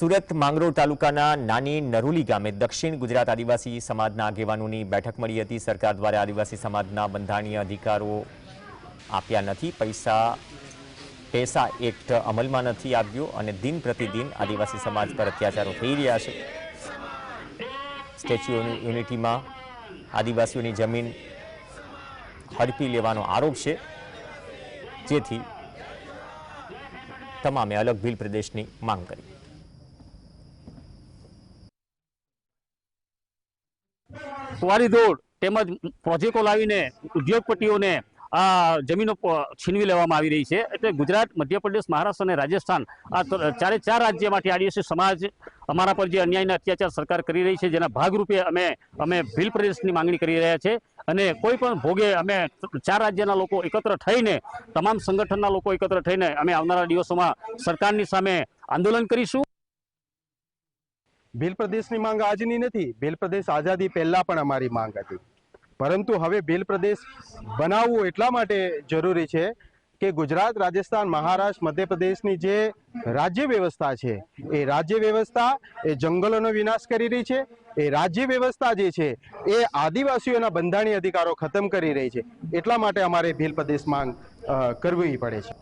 સુરત માંગરોળ તાલુકાના નાની નરુલી ગામે દક્ષિણ ગુજરાત આદિવાસી સમાજના આગેવાનોની બેઠક મળી હતી. સરકાર દ્વારા આદિવાસી સમાજના બંધારણીય અધિકારો આપ્યા નથી. પૈસા પૈસા એક્ટ અમલમાં નથી આવ્યો અને દિન પ્રતિદિન આદિવાસી સમાજ પર અત્યાચારો થઈ રહ્યા છે. સ્ટેચ્યુ યુનિટીમાં આદિવાસીઓની જમીન હડપી લેવાનો આરોપ છે. જેથી તમામે અલગ ભીલ પ્રદેશની માંગ કરી. કુંવારી દોડ તેમજ પ્રોજેક્ટો લાવીને ઉદ્યોગપતિઓને આ જમીનો છીનવી લેવામાં આવી રહી છે. એટલે ગુજરાત, મધ્યપ્રદેશ, મહારાષ્ટ્ર અને રાજસ્થાન આ ચારે ચાર રાજ્યમાંથી આદિવાસી સમાજ અમારા પર જે અન્યાયના અત્યાચાર સરકાર કરી રહી છે, જેના ભાગરૂપે અમે અમે ભીલ પ્રદેશની માંગણી કરી રહ્યા છે. અને કોઈ પણ ભોગે અમે ચાર રાજ્યના લોકો એકત્ર થઈને, તમામ સંગઠનના લોકો એકત્ર થઈને અમે આવનારા દિવસોમાં સરકારની સામે આંદોલન કરીશું. ભીલ પ્રદેશની માંગ આજની નથી. ભીલ પ્રદેશ આઝાદી પહેલાં પણ અમારી માંગ હતી. પરંતુ હવે ભીલ પ્રદેશ બનાવવું એટલા માટે જરૂરી છે કે ગુજરાત, રાજસ્થાન, મહારાષ્ટ્ર, મધ્યપ્રદેશની જે રાજ્ય વ્યવસ્થા છે, એ રાજ્ય વ્યવસ્થા એ જંગલોનો વિનાશ કરી રહી છે. એ રાજ્ય વ્યવસ્થા જે છે, એ આદિવાસીઓના બંધારણીય અધિકારો ખતમ કરી રહી છે. એટલા માટે અમારે ભીલ પ્રદેશ માંગ કરવી પડે છે.